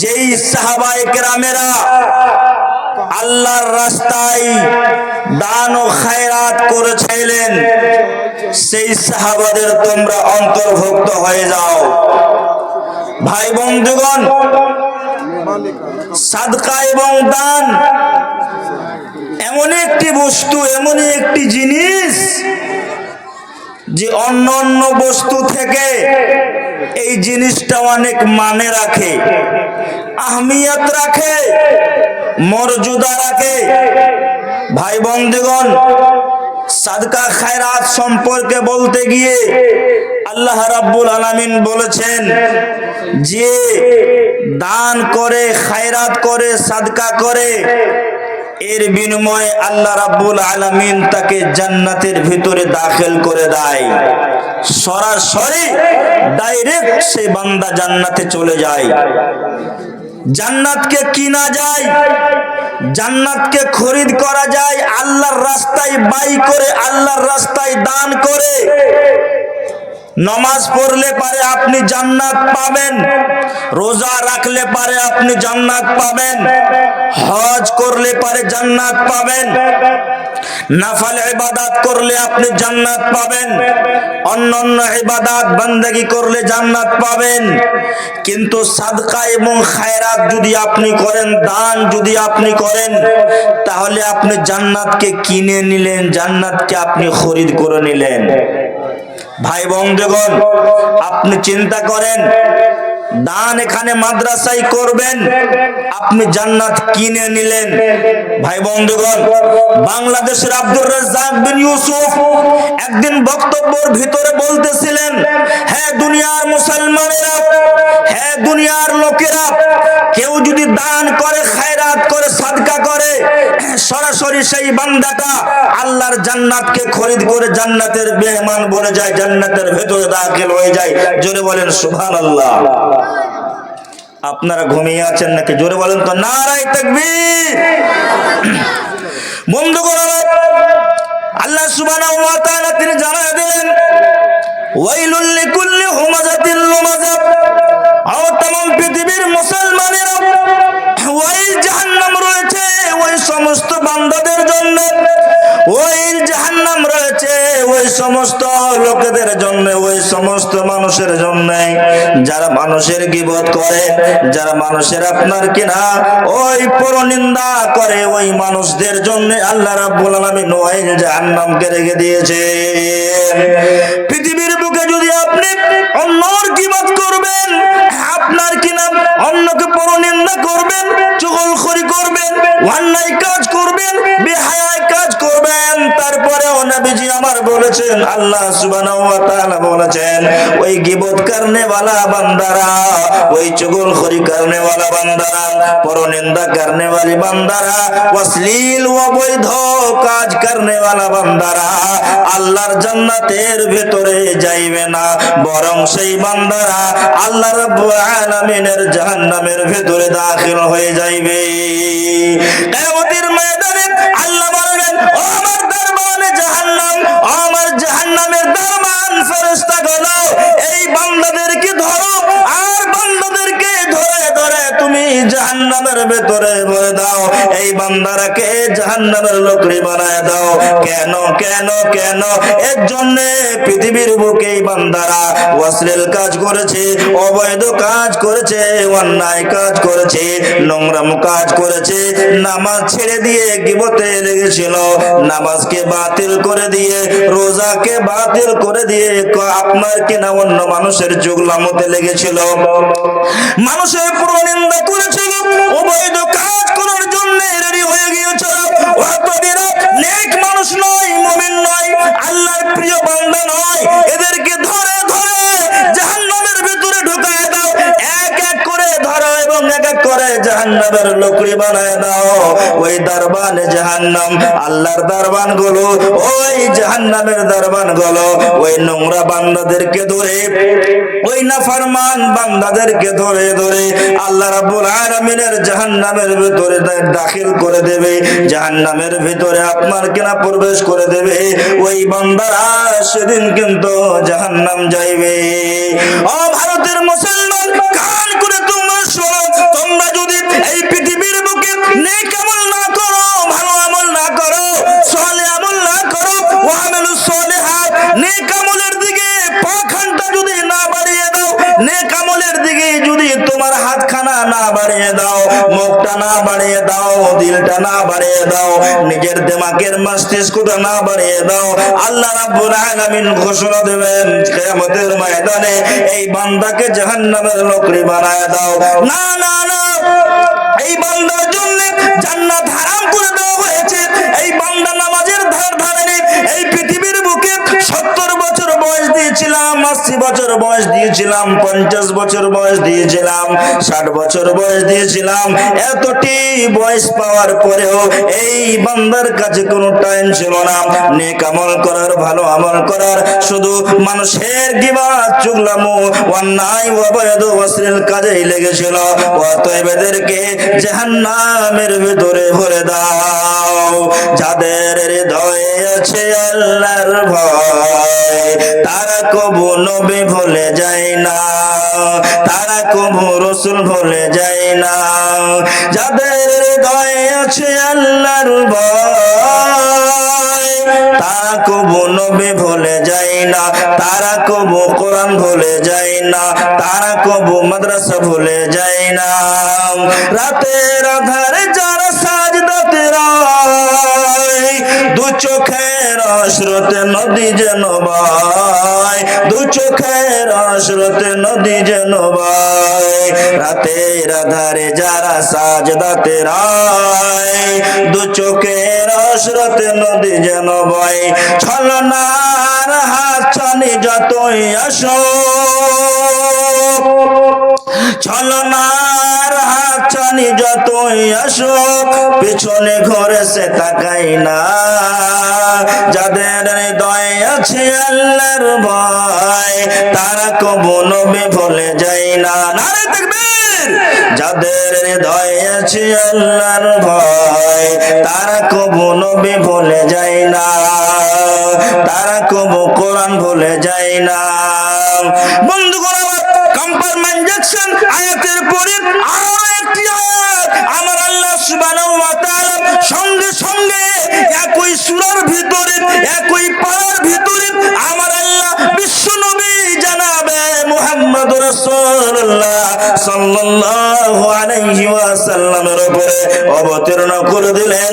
যেই সাহাবায়ে কেরামেরা আল্লাহর রাস্তায় দান ও খায়রাত করেছিলেন, সেই সাহাবাদের তোমরা অন্তর্ভুক্ত হয়ে যাও। ভাই বন্ধুগণ, সাদকা এবং দান এমন একটি বস্তু, এমন একটি জিনিস যে অন্য অন্য বস্তু থেকে এই জিনিসটা অনেক মানে রাখে। আহমিয়াত রাখে, মর্যাদা রাখে। ভাই বন্ধুগণ, সাদকা খায়রাত সম্পর্কে বলতে গিয়ে আল্লাহ রাব্বুল আলামিন বলেছেন যে দান করে, খায়রাত করে, সাদকা করে, এর বিনিময়ে আল্লাহ রাব্বুল আলামিন তাকে জান্নাতের ভিতরে দাখিল করে দেয়। সরাসরি ডাইরেক্ট সেই বান্দা জান্নাতে চলে যায়। জান্নাতকে কিনা যায়, জান্নাতকে খরিদ করা যায়, আল্লাহর রাস্তায় বাই করে, আল্লাহর রাস্তায় দান করে। নমাজ পড়লে পারে আপনি জান্নাত পাবেন, রোজা রাখলে পারে আপনি জান্নাত পাবেন, হজ করলে পারে জান্নাত পাবেন, নাফাল ইবাদত করলে আপনি জান্নাত পাবেন, অন্যান্য ইবাদত বান্দাগি করলে জান্নাত পাবেন। কিন্তু সাদকা এবং খায়রাত যদি আপনি করেন, দান যদি আপনি করেন, তাহলে আপনি জান্নাতকে কিনে নিলেন, জান্নাতকে আপনি খরিদ করে নিলেন। ভাই বন্ধুগণ আপনি চিন্তা করেন, দান এখানে মাদ্রাসায় করবেন, আপনি জান্নাত কিনে নিলেন। ভাই বন্ধুগণ বাংলাদেশের আব্দুর রাজ্জাক বিন ইউসুফ একদিন বক্তব্যের ভিতরে বলতেছিলেন হ্যাঁ দুনিয়ার মুসলমানেরা হ্যাঁ দুনিয়ার লোকেরা, কেউ যদি দান করে, খায়রাত করে, সাদকা করে সরাসরি সেই বান্দাটা আল্লাহর জান্নাতকে খরিদ করে জান্নাতের মেহমান বনে যায় জান্নাতের ভেতরে দাখিল হয়ে যায়। জোরে বলেন সুবহানাল্লাহ। আপনারা ঘুমিয়ে আছেন নাকি? জোরে বলেন তো নারাই তাকবীর। বন্ধুগণ আমার, আল্লাহ তাআলা তিনি জানায় দিলেন ওয়াইলুল সমস্ত লোকেদের জন্য, ওই সমস্ত মানুষের জন্য। যারা মানুষের গিবত করে, যারা মানুষের আপনার কিনা, ওই পরনিন্দা করে, ওই মানুষদের জন্য আল্লাহ রাব্বুল আলামিন ওই জাহান্নামকে রেখে দিয়েছে। পৃথিবীর বুকে যদি আপনি অন্যর গিবত করবেন, আপনার কিনা অন্যকে পরনিন্দা করবেন, চুগলখড়ি করবেন, অন্যায় কাজ করবেন, বেহায়ায় কাজ করবেন তারপরে নবীজি আমার বলেছেন আল্লাহ সুবহানাহু ওয়া তাআলা বলেছেন ওই গিবত করনে वाला বান্দারা ওই চুগলখড়ি করনে वाला বান্দারা পরনিন্দা করনে वाली বান্দারা অশ্লীল ও বৈধ কাজ করনে वाला বান্দারা আল্লাহর জান্নাতের ভেতরে যাইবে না বরং সেই বান্দারা আল্লাহ রাব্বুল আলামিনের জাহান্নামের ভেতরে দাখিল হয়ে যাইবে কিয়ামতের ময়দানে আল্লাহ ও আমার জাহান্নামের দরবান ফেরেশতাগুলো এই বান্দাদেরকে ধরো আর বান্দাদেরকে ধরে ধরে তুমি জাহান্নামের ভেতরে ভরে দাও। এই বান্দারাকে জাহান্নামের লোকরি বানায় দাও। কেন কেন কেন? এর জন্য পৃথিবীর বুকে এই বান্দারা অশ্লীল কাজ করেছে, অবৈধ কাজ করেছে, অন্যায় কাজ করেছে, নোংরাম কাজ করেছে, নামাজ ছেড়ে দিয়ে গিবতে লেগেছিল। নামাজকে বাতিল করে দিয়ে, রোজাকে বাতিল করে দিয়ে আপনার কিনা অন্য মানুষের জুগলামতে লেগেছিল। মানুষের প্রনিন্দা করেছিল। কাজ করার জন্য হয়ে গিয়েছিল। নেক মানুষ নয়, মুমিন নয়, আল্লাহর প্রিয় বান্দা নয়। এদেরকে ধরে ধরে জাহান্নামের ভিতরে ঢুকায় দাও এক এক করে ধরো এবং এক এক করে বানায় দাও। ওই জাহান্নাম, আল্লাহরগুলো ওই জাহান্নামেরগুলো ওই নোংরা বান্দাদেরকে ধরে, ওই নাফরমান বান্দাদেরকে ধরে ধরে আল্লাহ রাব্বুল আলামিনের জাহান্নামের ভিতরে দাখিল করে দেবে। জাহান্নামের ভিতরে আপনার কিনা প্রবেশ করে দেবে। ওই বান্দারা সেদিন কিন্তু জাহান্নাম যাইবে। ও ভারতের মুসলমান, কান করে নেক আমল না করো, ভালো আমল না করো, সলে আমল না করো, ওয়ামেলু সলিহাত। নেক আমলের দিকে পাখানটা যদি না বাড়িয়ে দাও, নেক আমলের দিকে যদি তোমার হাতখানা না বাড়িয়ে দাও, মুখটা না বাড়িয়ে দাও, দিলটা না বাড়িয়ে দাও, নিজের দিমাগের মস্তিষ্কটা না বাড়িয়ে দাও, আল্লাহ রাব্বুল আলামিন ঘোষণা দেবেন, কিয়ামতের ময়দানে এই বান্দাকে জাহান্নামের লোকরি বানায় দাও। না না না। এই বান্দার জন্য জান্নাত হারাম করে দেওয়া হয়েছে। এই বান্দা আশি বছর বয়স দিয়েছিলাম, পঞ্চাশ বছর বয়স দিয়েছিলাম, ষাট বছর বয়স দিয়েছিলাম। এতটি বয়স পাওয়ার পরেও এই বান্দার কাছে কোনো টাইম ছিল না। নেক আমল করার, ভালো আমল করার, শুধু মানুষের গিবা, চুগলামু, অন্যায়, অবৈধ, অশ্লীল কাজেই লেগেছিল। অতএব এদেরকে জাহান্নামের ভিতরে ভরে দাও। যাদের হৃদয়ে আছে আল্লাহর ভয়, তারা কবু নবী ভুলে যায় না, তারা কবু রসুল ভুলে যায় না। যাদের হৃদয়ে আছে আল্লাহর তারা কবু নবী ভুলে যায় না, তারা কবু কোরআন ভুলে যায় না, তারা কবু মাদ্রাসা ভুলে যায় না। রাতের আধারে যারা সাজদাতে রায় দু চোখের অশ্রুতে নদী যেন বায়, দু চোখের অশ্রুতে নদী যেন বায়, রাতের আধারে যারা সাজদাতে রায়, দু চোখের অশ্রুতে নদী যেন বয়, ছলনার হাত ছানি যতই আসো, ছলনার ছানি যতই আসো পিছনে ঘরে সে তাকাই না। যাদের হৃদয় আছে আল্লাহর ভয়, তারা কবু নবী ভুলে যায় না। যাদের হৃদয় আছে আল্লাহর ভয়, তারা কবু নবী ভুলে যায় না। তারা কবু কোরআন ভুলে যায় না। বন্ধুগণ জ্যাকসন, আয়াতের পরে আরও একটি আমার আল্লাহ সুবহানাহু ওয়া সঙ্গে সঙ্গে একই সূরার ভিতরে, একই পারার ভিতরে আমার মুহাম্মদ রাসূলুল্লাহ সাল্লাল্লাহু আলাইহি ওয়াসাল্লামের উপরে অবতীর্ণ করে দিলেন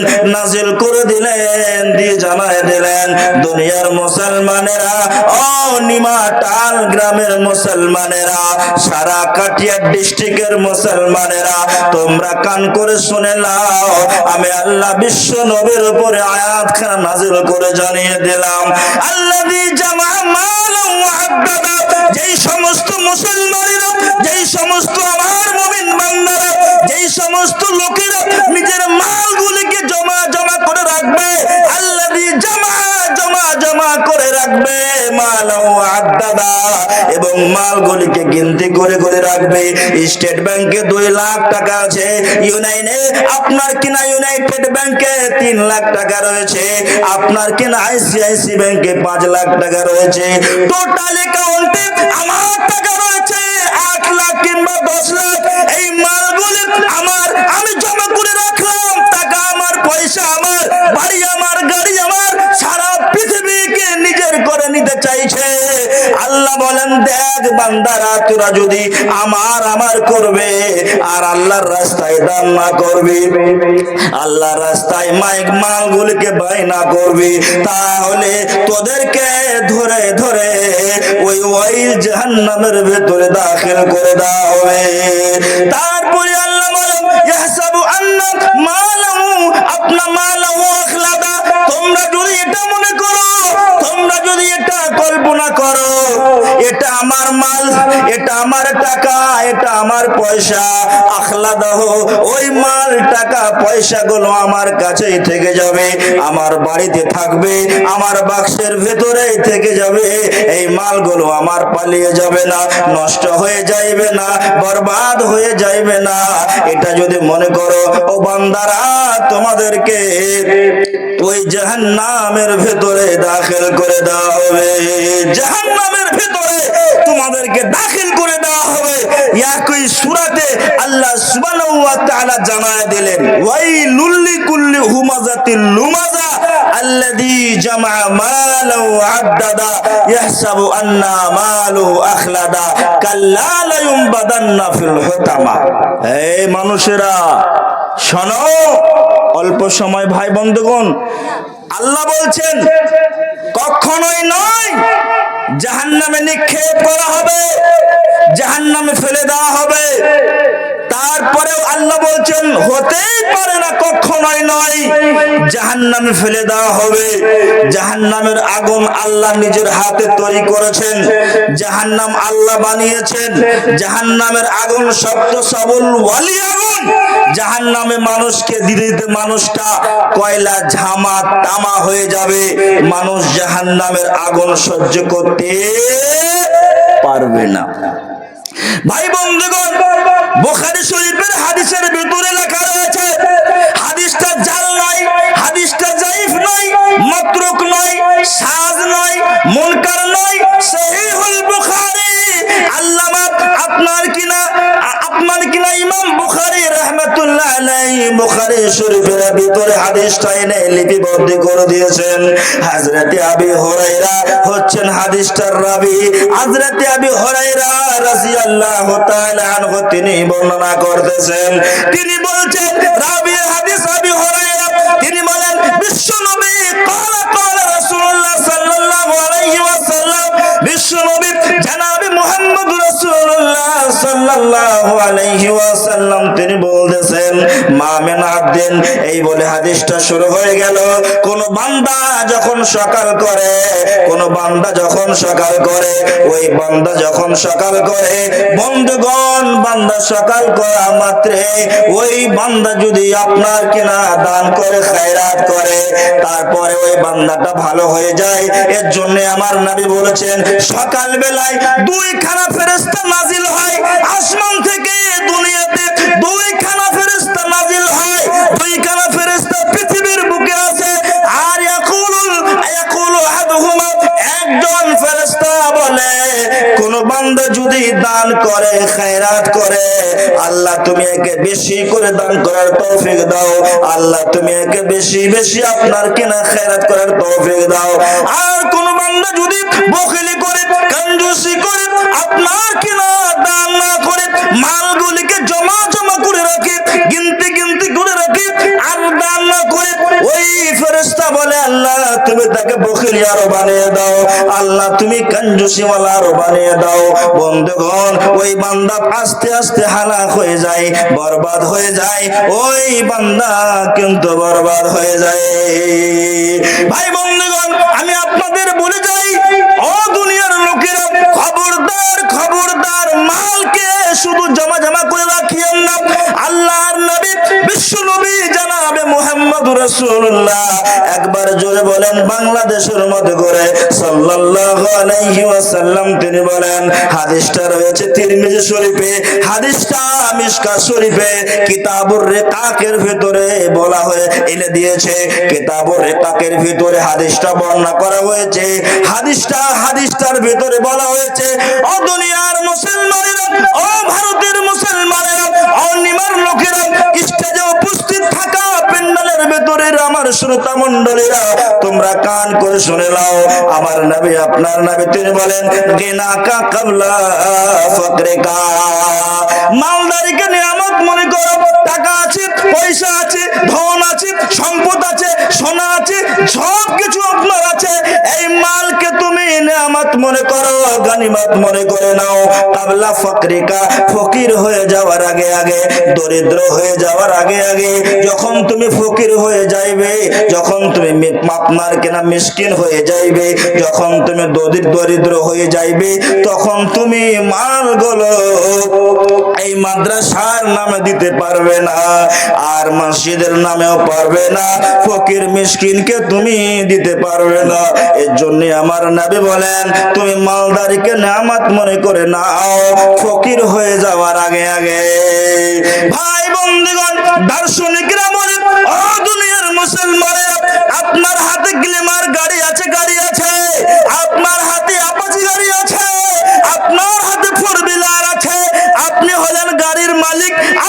করে দিলেন, দিয়ে জানায় দিলেন, দুনিয়ার মুসলমানেরা ও নিমা টাল গ্রামের মুসলমানেরা, সারা কাটিয়ার ডিস্ট্রিক্টের মুসলমানেরা, তোমরা কান করে শুনে নাও, আমি আল্লাহ বিশ্ব নবীর উপরে আয়াত খানা নাজিল করে জানিয়ে দিলাম। আল্লাহ জামা ওয়াহাদ্দাদা যেই সমস্ত মুসলমানেরা, যেই সমস্ত আমার মুমিন বান্দারা, যেই সমস্ত লোকেরা নিজের মালগুলিকে জমা জমা করে রাখবে আল্লাহ জমা জমা জমা করে রাখবে মাল এবং মালগুলিকে গিনতি করে করে রাখবে। স্টেট ব্যাংকে দুই লাখ টাকা আছে, ইউনাইনে আপনার কিনা ইউনাইটেড ব্যাংকে তিন লাখ টাকা রয়েছে, আপনার কিনা আইসিআইসি ব্যাংকে পাঁচ লাখ টাকা রয়েছে। টোটাল অ্যাকাউন্টে আমার টাকা কিংবা দশ লাখ, এই মালগুলি আমার, আমি জমা করে রাখলাম। টাকা আমার, পয়সা আমার, বাড়ি আমার, গাড়ি বলেন, দেখ বান্দারা, তোরা যদি আমার আমার করবে, আর আল্লাহর রাস্তায় দান না করবি, আল্লাহর রাস্তায় মাইক মালগুলিকে বাইনা করবি, তাহলে তোদেরকে ধরে ধরে ওই ওই জাহান্নামের ভেতরে দাখিল করে দেওয়া হবে। তারপরে আল্লাহ বলেন, ইয়াহসাবু আন্না মালাহু, আপনা মালাহু আখলাদা, তোমরা যদি এটা মনে করো যদি এটা কল্পনা করো, এটা আমার মাল, এটা আমার টাকা, এটা আমার পয়সা, আখলাদাহ, ওই মাল, টাকা পয়সা গুলো আমার কাছেই থেকে যাবে, আমার বাড়িতে থাকবে, আমার বাক্সের ভেতরেই থেকে যাবে, এই মালগুলো আমার পালিয়ে যাবে না, নষ্ট হয়ে যাইবে না, বরবাদ হয়ে যাইবে না। এটা যদি মনে করো, ও বান্দারা, তোমাদেরকে ওই জাহান্নামের ভেতরে দাখিল করে দেওয়া হবে। জাহান্নামের ভেতরে তোমাদেরকে দাখিল করে দেওয়া হবে একই সূরাতে আল্লাহ জানায় দিলেন জামা ইয়াহসাবু আন্না আখলাদা ফিল মানুষেরা, শোনো, অল্প সময় ভাই বন্ধুগণ, আল্লাহ বলছেন, কখনোই নয়, জাহান্নামে নিক্ষেপ করা হবে জাহান্নামে ফেলে দেওয়া হবে তারপরেও আল্লাহ বলছেন হতেই পারে না, কখনোই নয়। জাহান্নামে ফেলে দেওয়া হবে। জাহান্নামের আগুন আল্লাহ নিজের হাতে তৈরি করেছেন। জাহান্নাম আল্লাহ বানিয়েছেন। জাহান্নামের আগুন শক্ত, সবল, ওয়ালি আগুন। জাহান্নামে মানুষকে দিতে দিতে মানুষটা কয়লা, ঝামা, তামা হয়ে যাবে। মানুষ জাহান্নামের আগুন সহ্য করতে পারবে না। ভাই বন্ধুগণ, বোখারি শরীফের হাদিসের ভিতরে লেখা রয়েছে, হাদিসটা জাল নয়, হাদিসটা জাইফ নয়, মাতরুক নয়, সাজ নয়, মুনকার নয়, সহিহুল বুখারী। আল্লামা, আপনার কিনা আপনার কিনা ইমাম বুখারী নাই, বুখারী তিনি বর্ণনা করতেছেন। তিনি বলছেন হাদিস আবি তিনি বলেন, বিশ্বনবী কালা কালা রাসূলুল্লাহ সাল্লাল্লাহু তিনি বলতেছেন এই বলে হাদিসটা শুরু হয়ে গেল। কোন বান্দা যখন সকাল করে, কোন বান্দা যখন সকাল করে, ওই বান্দা যখন সকাল করে, বন্ধুগণ, বান্দা সকাল করা মাত্রে, ওই বান্দা যদি আপনার কিনা দান করে, খায়রাত করে, তারপরে ওই বান্দাটা ভালো হয়ে যায়। এর জন্য আমার নবী বলেছেন সকাল বেলায় দুই ফেরেশতা হয়। আসমান থেকে দুনিয়াতে দুই খানা ফেরেশতা নাজিল হয়। দুই খানা ফেরেশতা পৃথিবীর বুকে আছে। আর ইয়াকুলুল ইয়াকুলু একজন কোন বান্দা যদি দান করে, খায়রাত করে, আল্লাহ তুমি একে বেশি করে দান করার তৌফিক দাও। আল্লাহ তুমি একে বেশি বেশি আপনার কিনা খায়রাত করার তৌফিক দাও। আর কোন বান্দা যদি বখিলি করে কঞ্জুসি করে, আপনার কিনা দান না করে, মালগুলিকে জমা জমা করে রাখে, গিনতে গিনতে করে রাখে, আর দান না করে, ওই ফেরেশতা বলে, আল্লাহ তুমি তাকে বখিলি আরও বানিয়ে দাও। আল্লাহ, তুমি কঞ্জুসিওয়ালা বানিয়ে দাও। বন্ধুগণ, ওই বান্দা আস্তে আস্তে হালাক হয়ে যায়, বরবাদ হয়ে যায়। ওই বান্দা কিন্তু বরবাদ হয়ে যায়। ভাই বন্ধুগণ, আমি আপনাদের বলে যাই, ও দুনিয়ার লোকেরা, খবরদার খবরদার, মালকে শুধু জমা জমা করে রাখিয়েন না। আল্লাহর নবী, বিশ্ব নবী জানাবে মোহাম্মদ রাসূলুল্লাহ। একবার জোরে বলেন বাংলাদেশের মধ্যে করে সাল্লাল্লাহু তিনি বলেন, হাদিসটা রয়েছে তিরমিজি শরীফে। হাদিসটা শরীফে কিতাবুর ভিতরে বলা হয়ে এনে দিয়েছে। কিতাবুর রিকাকের ভিতরে হাদিসটা বর্ণনা করা হয়েছে। হাদিসটা হাদিসটার ভিতরে বলা হয়েছে ও আমার শ্রোতা মন্ডলীরা তোমরা কান করে শুনে নাও। আমার নবী, আপনার নবী তিনি বলেন, গেনা কা কাবলা ফকরে কা। মালদারিকে নিয়ামত মনে করো আছে, পয়সা আছে, ধন আছে, সম্পদ আছে, সোনা আছে সব কিছু আপনার আছে। এই মালকে তুমি নিয়ামত মনে করো, গানিমত মনে করে নাও। কাবলা ফকরিকা ফকির হয়ে যাওয়ার আগে আগে, দরিদ্র হয়ে যাওয়ার আগে আগে, যখন তুমি ফকির হয়ে যাইবে, যখন তুমি আপনার কেনা মিসকিন হয়ে যাইবে, যখন তুমি দরিদ্র দরিদ্র হয়ে যাইবে, তখন তুমি মালগুলো এই মাদ্রাসার নামে দিতে পারবে না, আর মসজিদের নামেও পারবে না, ফকির মিসকিনকে তুমি দিতে পারবে না। এর জন্য আমার নবী বলেন, তুমি মালদারিকে নামাত মনে করে নাও, ফকির হয়ে যাওয়ার আগে আগে। ভাই বন্ধুগণ, দার্শনিকরা বলে ও দুনিয়ার মুসলমানেরা, আপনার হাতে গ্লেমার গাড়ি আছে গাড়ি আছে, আপনার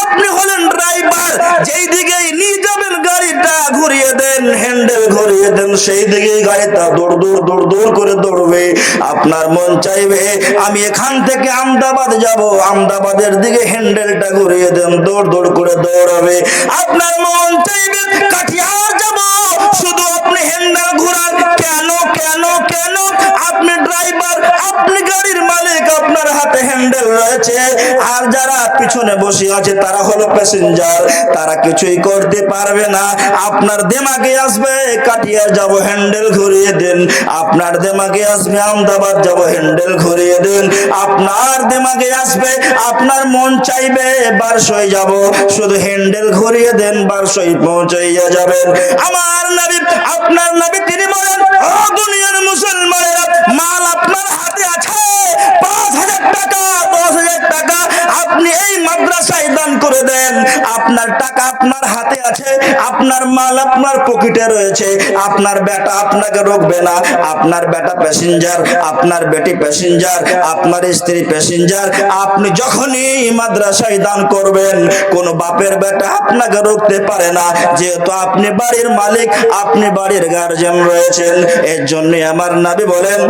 আপনি হলেন ড্রাইভার, যেই দিকেই নিয়ে যাবেন গাড়িটা, ঘুরিয়ে দেন, হ্যান্ডেল ঘুরিয়ে দেন, সেই দিকেই গাড়িটা দৌড় দৌড় দৌড় দৌড় করে দৌড়বে। আপনার মন চাইবে, আমি এখান থেকে আমদাবাদ যাব, আমদাবাদের দিকে হ্যান্ডেলটা ঘুরিয়ে দেন, দৌড় দৌড় করে দৌড়াবে। আপনার মন চাইবে, কাঠিয়ার যাব, শুধু আপনি হ্যান্ডেল ঘোরান। কেন কেন কেন? আপনি ড্রাইভার, আপনি গাড়ির আপনার হাতে হ্যান্ডেল রয়েছে, আর যারা পিছনে বসে আছে, তারা হলো প্যাসেঞ্জার তারা কিছুই করতে পারবে না। আপনার দেমাগে আসবে কাটিয়ার যাব হ্যান্ডেল ঘুরিয়ে দেন। আপনার দেমাগে আসবে, আহমেদাবাদ যাব হ্যান্ডেল ঘুরিয়ে দেন। আপনার দেমাগে আসবে, আপনার মন চাইবে, বারসই যাব। শুধু হ্যান্ডেল ঘুরিয়ে দেন, বারসই পৌঁছাইয়া যাবেন। আমার নবী, আপনার নবী, তিনি বলেন, ও দুনিয়ার মুসলমানেরা মাল আপনার হাতে আছে পাঁচ হাজার টাকা দশ হাজার টাকা আপনি এই মাদ্রাসায় দান করে দেন। আপনার টাকা আপনার হাতে আছে, আপনার মাল আপনার পকেটে রয়েছে। আপনার বেটা আপনাকে রোকবে না। আপনার বেটা প্যাসেঞ্জার আপনার বেটি প্যাসেঞ্জার আপনার স্ত্রী প্যাসেঞ্জার আপনি যখনই মাদ্রাসায় দান করবেন, কোন বাপের বেটা আপনাকে রুখতে পারে না। যেহেতু আপনি বাড়ির মালিক, আপনি বাড়ির গার্জেন রয়েছেন। এর জন্য আমার নাবি বলেন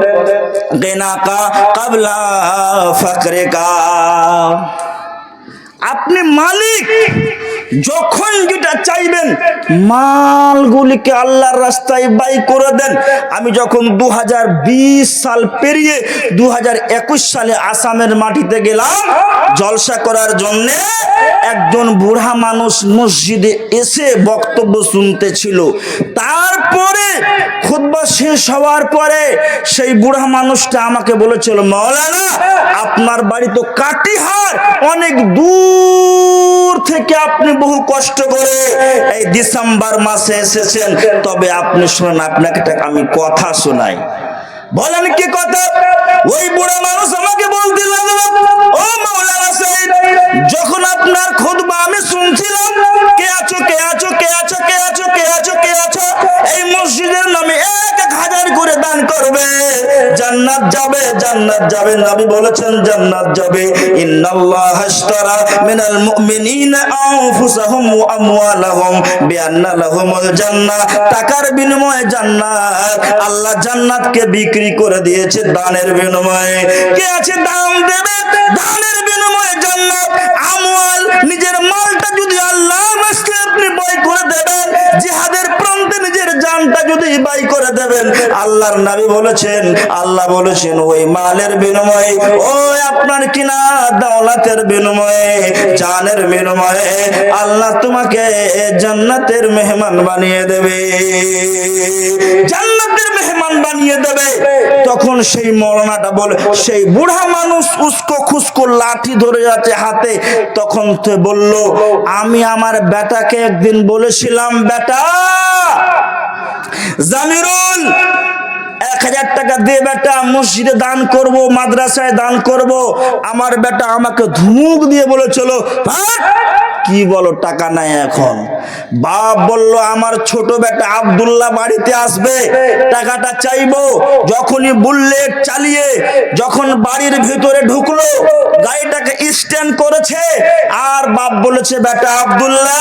গেনাকা কাবলা ফাকরে কা আপনি মালিক। যখন যেটা চাইবেন, মালগুলিকে আল্লাহর রাস্তায় বাই করে দেন। আমি যখন দু হাজার বিশ সাল পেরিয়ে দু হাজার একুশ সালে আসামের মাটিতে গেলাম, জলসা করার জন্যে একজন বুড়া মানুষ মসজিদে এসে বক্তব্য শুনতে ছিল তারপরে খুতবা শেষ হওয়ার পরে সেই বুড়া মানুষটা আমাকে বলেছিল, মৌলানা, আপনার বাড়ি তো কাটিহার, অনেক দূর থেকে আপনি বহু কষ্ট করে এই ডিসেম্বর মাসে এসেছেন, তবে আপনি শুনেন, আপনাকে আমি কথা শোনাই। বলেন কি কথা? ওই বুড়া মানুষ আমাকে বলতে লাগল, ও মাওলানা সাহেব, যখন আপনার খুতবা আমি শুনছিলাম, কে আছো কে আছো কে আছো কে আছো কে আছো কে আছো, এই মসজিদের নামে এক এক হাজার করে দান করবে। জান্নাত যাবে জান্নাত যাবে, নবী বলেছেন জান্নাত যাবে। ইন্নাল্লাহ আশতারা মিনাল মুমিনিনা আনফুসাহুম ওয়া আমওয়ালাহুম বিআন্না লাহুমুল জান্নাহ। টাকার বিনিময়ে জান্নাত, আল্লাহ জান্নাতকে বিক্রি করে দিয়েছে দানের বিনিময়ে। কে আছে দাম দেবে? দানের বিনিময়ে জান্নাত, আমওয়াল, নিজের মালটা যদি আল্লাহর যদি বাই করে দেবেন, আল্লাহর নবী বলেছেন, আল্লাহ বলেছেন, ওই মালের বিনিময়ে, ওই আপনার কিনা দৌলতের বিনিময়ে, জানের বিনিময়ে আল্লাহ তোমাকে জান্নাতের মেহমান বানিয়ে দেবে। জান্নাতের মেহমান বানিয়ে দেবে। তখন সেই মরনাটা বলে, সেই বুড়া মানুষ উস্কো খুস্কো লাঠি ধরে যাচ্ছে হাতে। তখন তো বলল, আমি আমার বেটাকে একদিন বলেছিলাম, বেটা জামিরুল, এক হাজার টাকা দিয়ে বেটা মসজিদে দান করব, মাদ্রাসায় দান করব। আমার বেটা আমাকে ধুমুক দিয়ে বলেছিল "ভাগ! কি বলো, টাকা নাই এখন। বাপ বলল, আমার ছোট বেটা আব্দুল্লাহ বাড়িতে আসবে, টাকাটা চাইব। যখনই বুল্লেট চালিয়ে যখন বাড়ির ভিতরে ঢুকলো, গাড়িটাকে স্ট্যান্ড করেছে, আর বাপ বলেছে, বেটা আব্দুল্লাহ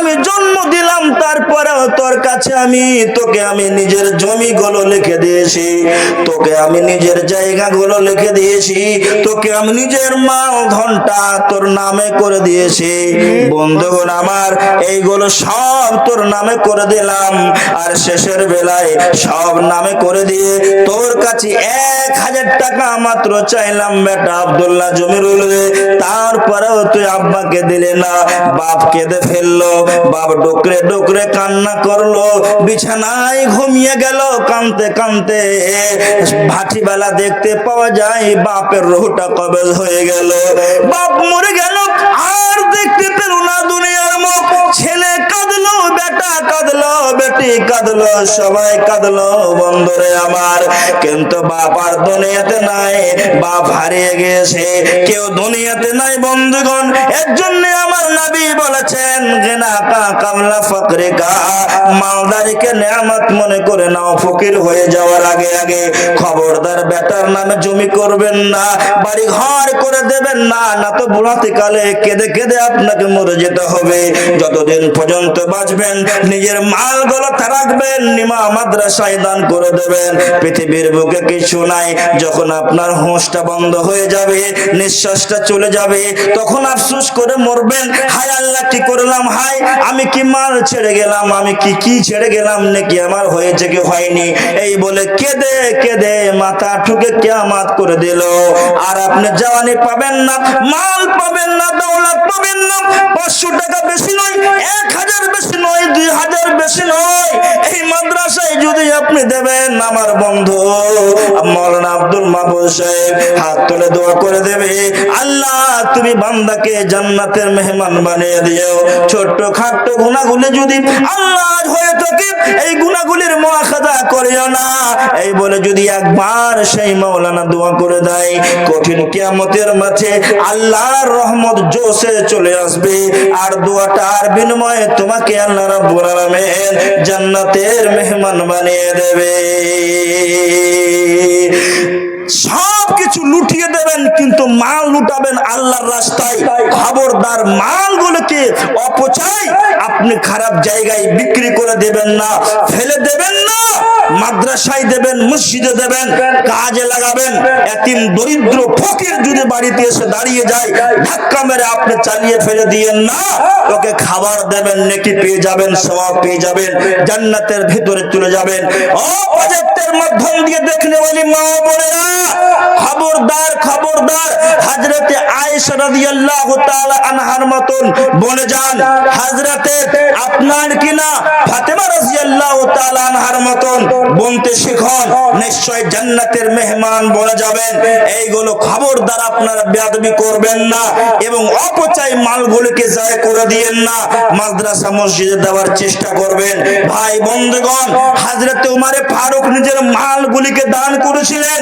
আমি জন্ম দিলাম, তারপরেও তোর কাছে আমি, তোকে আমি নিজের জমিগুলো লিখে দিয়েছি। তোকে আমি নিজের জায়গাগুলো লিখে দিয়েছি। তোকে আমি নিজের মাল ঘণ্টা তোর নামে করে দিয়েছি। বন্ধুগণ আমার, এইগুলো সব তোর নামে করে দিলাম। আর শেষের বেলায় সব নামে করে দিয়ে তোর কাছে এক হাজার টাকা মাত্র চাইলাম বেটা আব্দুল্লাহ জমিরুল। তারপরেও তুই আব্বাকে দিলে না বাপ কেঁদে ফেলল, বাপ ডোকরে ডোকরে কান্না করল, বিছানায় ঘুমিয়ে গেল, কানতে কানতে ভাটিবেলা দেখতে পাওয়া যায়, বাপের রোহটা কবেজ হয়ে গেল। বাপ মরে গেল, আর দেখতে পেল না দুনিয়ার মুখ। ছেলে কাঁদলো, বেটা বেটি কাঁদলো, সবাই কাঁদলো, বন্ধুরে আমার। কিন্তু বাপ দুনিয়াতে নাই, বাপ হারিয়ে গেছে কেউ দুনিয়াতে নাই, বন্ধুগণ। এর আমার নবী বলেছেন গেনা কা কামলা ফকরে কা। মালদারিকে নেয়ামত মনে করে নাও, ফকির হয়ে যাওয়ার আগে আগে। খবরদার বেটার নামে জমি করবেন না বাড়ি ঘর করে দেবেন না না তো বুড়াতে কালে কেঁদে কেঁদে আপনাকে মরে যেতে হবে। যতদিন পর্যন্ত বাঁচবেন, নিজের মাল গলাতে রাখবেন নিমা মাদ্রাসায় দান করে দেবেন। পৃথিবীর বুকে কিছু নাই, যখন আপনার হোঁশটা বন্ধ হয়ে যাবে, নিঃশ্বাসটা চলে যাবে, তখন আফসোস করে মরবেন। আল্লাহ, কি করলাম? আমি কি মাল ছেড়ে গেলাম? আমি কি কি ছেড়ে গেলাম? নাকি আমার হয়েছে কি হয়নি? এই বলে কেঁদে কেঁদে মাথা ঠুকে কেয়ামাত করে দিল। আর আপনি জওয়ানি পাবেন না, মাল পাবেন না, দৌলত পাবেন না, পাঁচশো টাকা বেশি নয়, এক হাজার বেশি নয়, দুই হাজার বেশি এই মৌলানা জান্নাতের মেহমান বানিয়ে দিও ছোট্ট খাট্ট গুণাগুলি যদি আল্লাহ হয়ে থাকে, এই গুণাগুলির করিও না। এই বলে যদি একবার সেই মাওলানা দোয়া করে দেয়, কঠিন কিয়ামতের মাঝে আল্লাহর রহমত জোসে চলে আসবে। আর দোয়াটার বিনিময়ে তোমাকে আল্লাহ রাব্বুল জান্নাতের মেহমান বানিয়ে দেবে। সব কিছু লুটিয়ে দেবেন, কিন্তু মাল লুটাবেন আল্লাহর রাস্তায়। খবরদার মালগুলোকে অপচয় আপনি খারাপ জায়গায় বিক্রি করে দেবেন না, ফেলে দেবেন না, মাদ্রাসায় দেবেন, মসজিদে দেবেন, কাজে লাগাবেন। এতিম, দরিদ্র, ফকির যদি বাড়িতে এসে দাঁড়িয়ে যায়, ধাক্কা মেরে আপনি চালিয়ে ফেলে দিয়েন না, ওকে খাবার দেবেন, নাকি পেয়ে যাবেন সবাব পেয়ে যাবেন, জান্নাতের ভিতরে চলে যাবেন। ও প্রজেক্টের মাধ্যম দিয়ে দেখলে বলি, মা বোনেরা খবরদার খবরদার। হযরতে আয়েশা রাদিয়াল্লাহু তাআলা আনহার মতন বলে যান, হযরতে, আপনার কিনা ফাতেমা রাদিয়াল্লাহু তাআলা আনহার মতন বলতে শিখন? নিশ্চয় জান্নাতের মেহমান বলে যাবেন। এইগুলো খবরদার আপনারা বেয়াদবি করবেন না এবং অপচয় করে না। মাদ্রাসা মসজিদে দেওয়ার চেষ্টা করবেন। ভাই বন্ধুগণ, হযরতে উমারে ফারুক নিজের মালগুলিকে দান করেছিলেন।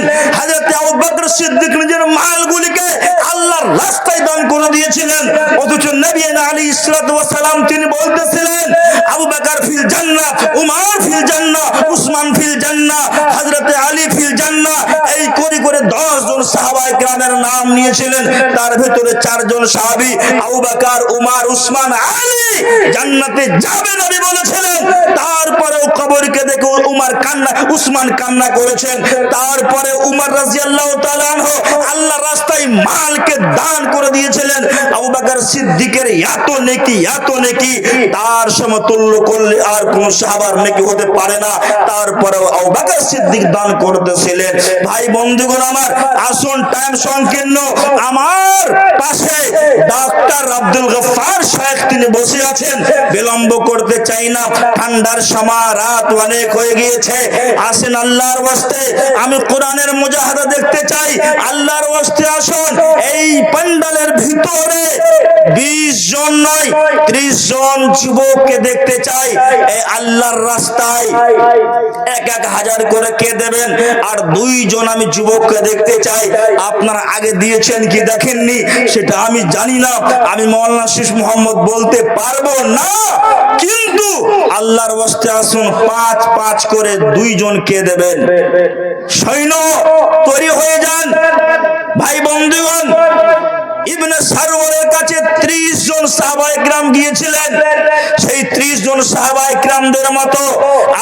জান্নাহ, উমর ফিল জান্নাহ, উসমান ফিল জান্নাহ, হযরতে আলী ফিল জান্নাহ। এই করে করে 10 জন সাহাবায়ে কেরামের নাম নিয়েছিলেন। তার ভিতরে চারজন উসমান দেখে কান্না, উসমান কান্না করেছেন। তারপরে উমর আনহু রাস্তায় মালকে দান করে দিয়েছিলেন। আবু সিদ্দিকের, এত নেকি এত নেকি, তার সমতুল্য করলে আর কোন সাহাবার নেকি হতে পারে না। আবু সিদ্দিক দান করতেছিলেন। ভাই বন্ধুগণ আমার, আসুন, টাইম সংকীর্ণ। আমার পাশে ডাক্তার আব্দুল গফফার শেখ তিনি বসে আছেন। বিলম্ব করতে চাই না, ঠান্ডার সময় রাত অনেক হয়ে গিয়েছে। আসেন আল্লাহর ওয়াস্তে, আমি কোরআনের মুজাহাদা দেখতে চাই, আল্লাহর ওয়াস্তে আসুন। এই প্যান্ডালের ভিতরে 20 জন নয় 30 জন যুবককে দেখতে চাই। এই আল্লাহর রাস্তায় এক এক হাজার করে কে দেবেন? আর দুইজন আমি যুবককে দেখতে চাই। আপনারা আগে দিয়েছেন কি দেখেননি? সেটা আমি জানি না। আমি মৌলানা শিশ মোহাম্মদ বলতে পারব না। কিন্তু আল্লাহর ওয়াস্তে আসুন, পাঁচ পাঁচ করে দুইজন কে দেবেন? সৈন্য তৈরি হয়ে যান। ভাই বন্ধুগণ কাছে 30 জন গিয়েছিলেন। সেই 30 জন মতো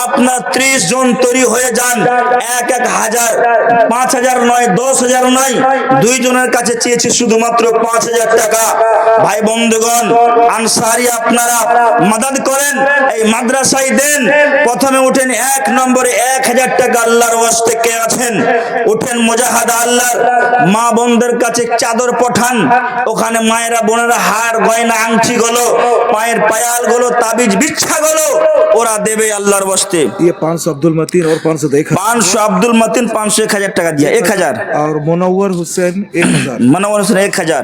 আপনার 30 জন তৈরি হয়ে যান। এক এক হাজার, পাঁচ হাজার নয়, দশ হাজার নয়। দুইজনের কাছে শুধুমাত্র পাঁচ হাজার টাকা। ভাই বন্ধুগণ, আনসারি আপনারা মাদাদ করেন, এই মাদ্রাসায় দেন। প্রথমে উঠেন এক নম্বরে এক হাজার টাকা আল্লাহর কে আছেন? উঠেন মোজাহাদা আল্লাহর মা বোনদের কাছে চাদর পঠান। ওখানে মায়েরা বোনেরা হার গয়না আংটি গুলো পায়ের পায়াল গুলো তাবিজ বিচ্ছা গুলো ওরা দেবে আল্লাহর বস্তে ये पाँच सौ अब्दुल मतीन और पाँच सौ देखा পাঁচশো আব্দুল মতিন পাঁচশো এক হাজার টাকা দিয়া এক হাজার और मुनव्वर हुसैन एक हजार মনোবর হোসেন এক হাজার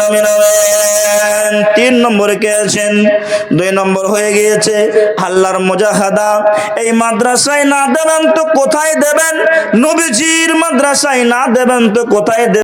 আমিন নামেন তিন নম্বরে কেছেন দুই নম্বর হয়ে গিয়েছে আল্লাহর মোজাহাদা। এই মাদ্রাসায় না দেবেন তো কোথায় দেবেন? নবীজির মাদ্রাসায় না দেবেন তো কোথায় দেবেন?